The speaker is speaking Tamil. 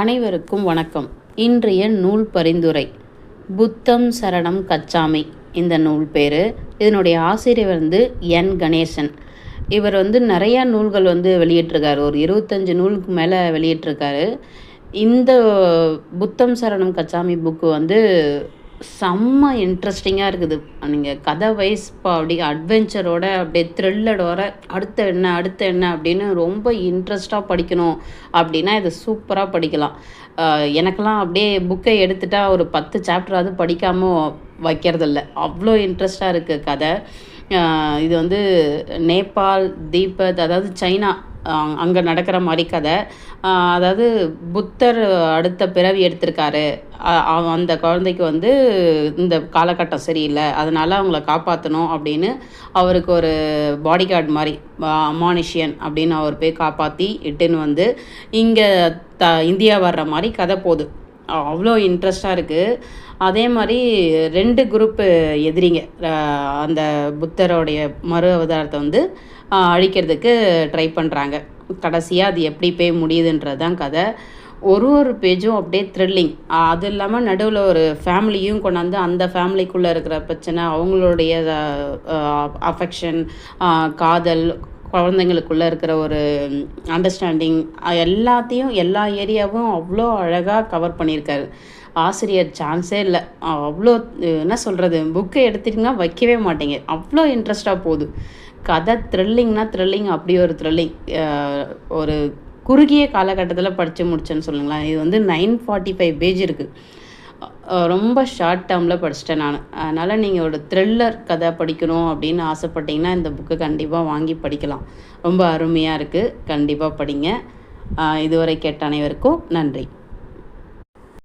அனைவருக்கும் வணக்கம். இன்றைய நூல் பரிந்துரை. புத்தம் சரணம் கச்சாமி இந்த நூல் பேர். இதனுடைய ஆசிரியர் வந்து என் கணேசன். இவர் வந்து நிறையா நூல்கள் வந்து வெளியிட்டிருக்காரு. ஒரு இருபத்தஞ்சு நூலுக்கு மேலே வெளியிட்டிருக்காரு. இந்த புத்தம் சரணம் கச்சாமி புக்கு வந்து செம்ம இன்ட்ரெஸ்டிங்காக இருக்குது. நீங்கள் கதை வைஸ் இப்போ அப்படியே அட்வென்ச்சரோட அப்படியே த்ரில்லடோட அடுத்த என்ன அடுத்த என்ன அப்படின்னு ரொம்ப இன்ட்ரெஸ்ட்டாக படிக்கணும் அப்படின்னா இதை சூப்பராக படிக்கலாம். எனக்கெல்லாம் அப்படியே புக்கை எடுத்துட்டா ஒரு பத்து சாப்டராவது படிக்காமல் வைக்கிறதில்ல. அவ்வளோ இன்ட்ரெஸ்டாக இருக்குது கதை. இது வந்து நேபாள் தீபத் அதாவது சைனா. அங்கே நடக்கிற மாதிரி கதை. அதாவது புத்தர் அடுத்த பிறவி எடுத்திருக்காரு. அவன் அந்த குழந்தைக்கு வந்து இந்த காலகட்டம் சரியில்லை. அதனால் அவங்கள காப்பாற்றணும் அப்படின்னு அவருக்கு ஒரு பாடி கார்டு மாதிரி அமானிஷியன் அப்படின்னு அவர் போய் காப்பாற்றி இட்டுன்னு வந்து இங்கே த இந்தியா வர்ற மாதிரி கதை போகுது. அவ்வளோ இன்ட்ரெஸ்டாக இருக்குது அதே மாதிரி ரெண்டு குரூப்பு எதிரிங்க. அந்த புத்தரோடைய மறு அவதாரத்தை வந்து அழிக்கிறதுக்கு ட்ரை பண்ணுறாங்க கடைசியாக அது எப்படி போய் முடியுதுன்றது தான் கதை. ஒரு ஒரு பேஜும் அப்படியே த்ரில்லிங் அது இல்லாமல் நடுவில் ஒரு ஃபேமிலியும் கொண்டாந்து அந்த ஃபேமிலிக்குள்ளே இருக்கிற பிரச்சனை அவங்களுடைய அஃபெக்ஷன் காதல் குழந்தைங்களுக்குள்ளே இருக்கிற ஒரு அண்டர்ஸ்டாண்டிங் எல்லாத்தையும் எல்லா ஏரியாவும் அவ்வளோ அழகாக கவர் பண்ணியிருக்காரு. ஆசிரியர் சான்ஸே இல்லை. அவ்வளோ என்ன சொல்கிறது புக்கை எடுத்துட்டிங்கன்னா வைக்கவே மாட்டீங்க. அவ்வளோ இன்ட்ரெஸ்டாக போகுது. கதை த்ரில்லிங்னா த்ரில்லிங் அப்படி ஒரு த்ரில்லிங் ஒரு குறுகிய காலகட்டத்தில் படித்து முடிச்சேன்னு சொல்லுங்களேன். இது வந்து நைன் ஃபார்ட்டி ஃபைவ் பேஜ் இருக்குது ரொம்ப ஷார்ட் டேர்மில் படிச்சிட்டேன் நான். அதனால் நீங்கள் ஒரு த்ரில்லர் கதை படிக்கணும் அப்படின்னு ஆசைப்பட்டீங்கன்னா இந்த புக்கு கண்டிப்பாக வாங்கி படிக்கலாம். ரொம்ப அருமையாக இருக்குது கண்டிப்பாக படிங்க. இதுவரை கேட்ட அனைவருக்கும் நன்றி.